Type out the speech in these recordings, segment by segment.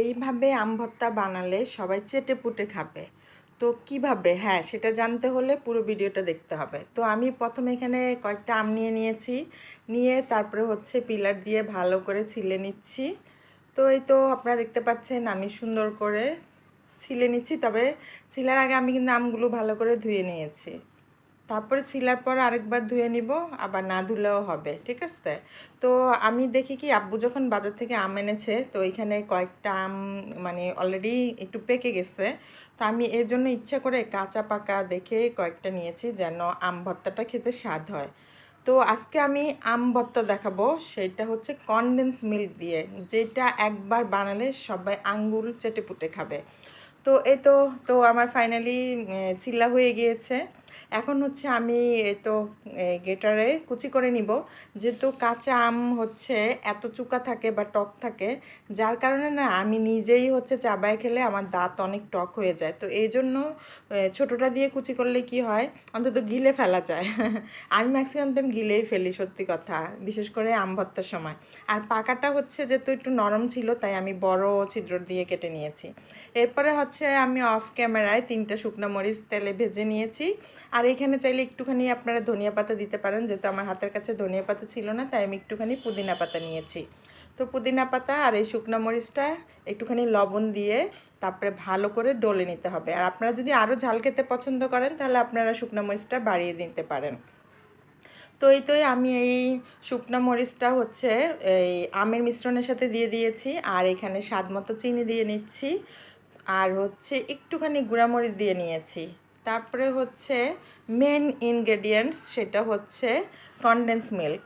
এইভাবে আম ভর্তা বানালে সবাই চেটে পুটে খাবে। তো কীভাবে? হ্যাঁ সেটা জানতে হলে পুরো ভিডিওটা দেখতে হবে। তো আমি প্রথমে এখানে কয়েকটা আম নিয়ে নিয়েছি। নিয়ে তারপরে হচ্ছে পিলার দিয়ে ভালো করে ছিলে নিচ্ছি। তো এই তো আপনারা দেখতে পাচ্ছেন আমি সুন্দর করে ছিলে নিচ্ছি। তবে ছিলার আগে আমি কিন্তু আমগুলো ভালো করে ধুয়ে নিয়েছি। তারপরে ছিলার পর আরেকবার ধুয়ে নিব, আবার না ধুলেও হবে, ঠিক আছে? তো আমি দেখি কি, আব্বু যখন বাজার থেকে আম এনেছে, তো এখানে কয়েকটা আম মানে অলরেডি একটু পেকে গেছে, তো আমি এর জন্য ইচ্ছা করে কাঁচা পাকা দেখে কয়েকটা নিয়েছি যেন আম ভর্তাটা খেতে স্বাদ হয়। তো আজকে আমি আম ভর্তা দেখাবো, সেটা হচ্ছে কনডেন্স মিল্ক দিয়ে, যেটা একবার বানালে সবাই আঙ্গুল চেটে পুটে খাবে। তো এই তো তো আমার ফাইনালি চিল্লা হয়ে গিয়েছে। এখন হচ্ছে আমি তো গেটারে কুচি করে নিব। যেহেতু কাঁচা আম হচ্ছে, এত চুকা থাকে বা টক থাকে, যার কারণে না আমি নিজেই হচ্ছে চাবায় খেলে আমার দাঁত অনেক টক হয়ে যায়। তো এই জন্য ছোটোটা দিয়ে কুচি করলে কি হয়? অন্তত গিলে ফেলা যায়। আমি ম্যাক্সিমাম টাইম গিলেই ফেলি, সত্যি কথা, বিশেষ করে আম ভর্তার সময়। আর পাকাটা হচ্ছে যেহেতু একটু নরম ছিল, তাই আমি বড় ছিদ্র দিয়ে কেটে নিয়েছি। এরপরে হচ্ছে আমি অফ ক্যামেরায় তিনটা শুকনো মরিচ তেলে ভেজে নিয়েছি। আর এখানে চাইলে একটুখানি আপনারা ধনিয়া পাতা দিতে পারেন, যেহেতু আমার হাতের কাছে ধনিয়া পাতা ছিল না, তাই আমি একটুখানি পুদিনা পাতা নিয়েছি। তো পুদিনা পাতা আর এই শুকনো মরিচটা একটুখানি লবণ দিয়ে তারপরে ভালো করে ডলে নিতে হবে। আর আপনারা যদি আরও ঝাল খেতে পছন্দ করেন, তাহলে আপনারা শুকনো মরিচটা বাড়িয়ে দিতে পারেন। তো এই তো আমি এই শুকনো মরিচটা হচ্ছে এই আমের মিশ্রণের সাথে দিয়ে দিয়েছি, আর এখানে স্বাদ মতো চিনি দিয়ে নিচ্ছি, আর হচ্ছে একটুখানি গুঁড়ামরিচ দিয়ে নিয়েছি। তারপরে হচ্ছে মেন ইনগ্রেডিয়েন্টস সেটা হচ্ছে কনডেন্স মিল্ক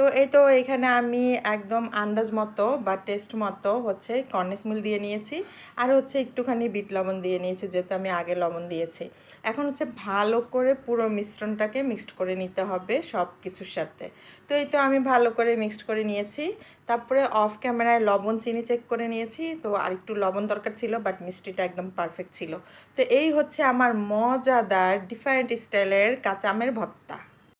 তো এই তো এখানে আমি একদম আন্দাজ মতো বা টেস্ট মতো হচ্ছে কর্নেস মিল দিয়ে নিয়েছি। আর হচ্ছে একটুখানি বিট লবণ দিয়ে নিয়েছি, যেহেতু আমি আগে লবণ দিয়েছি। এখন হচ্ছে ভালো করে পুরো মিশ্রণটাকে মিক্সড করে নিতে হবে সব কিছুর সাথে। তো এই তো আমি ভালো করে মিক্সড করে নিয়েছি। তারপরে অফ ক্যামেরায় লবণ চিনি চেক করে নিয়েছি। তো আর একটু লবণ দরকার ছিল বাট মিষ্টিটা একদম পারফেক্ট ছিল। তো এই হচ্ছে আমার মজাদার ডিফারেন্ট স্টাইলের কাঁচা আমের ভর্তা।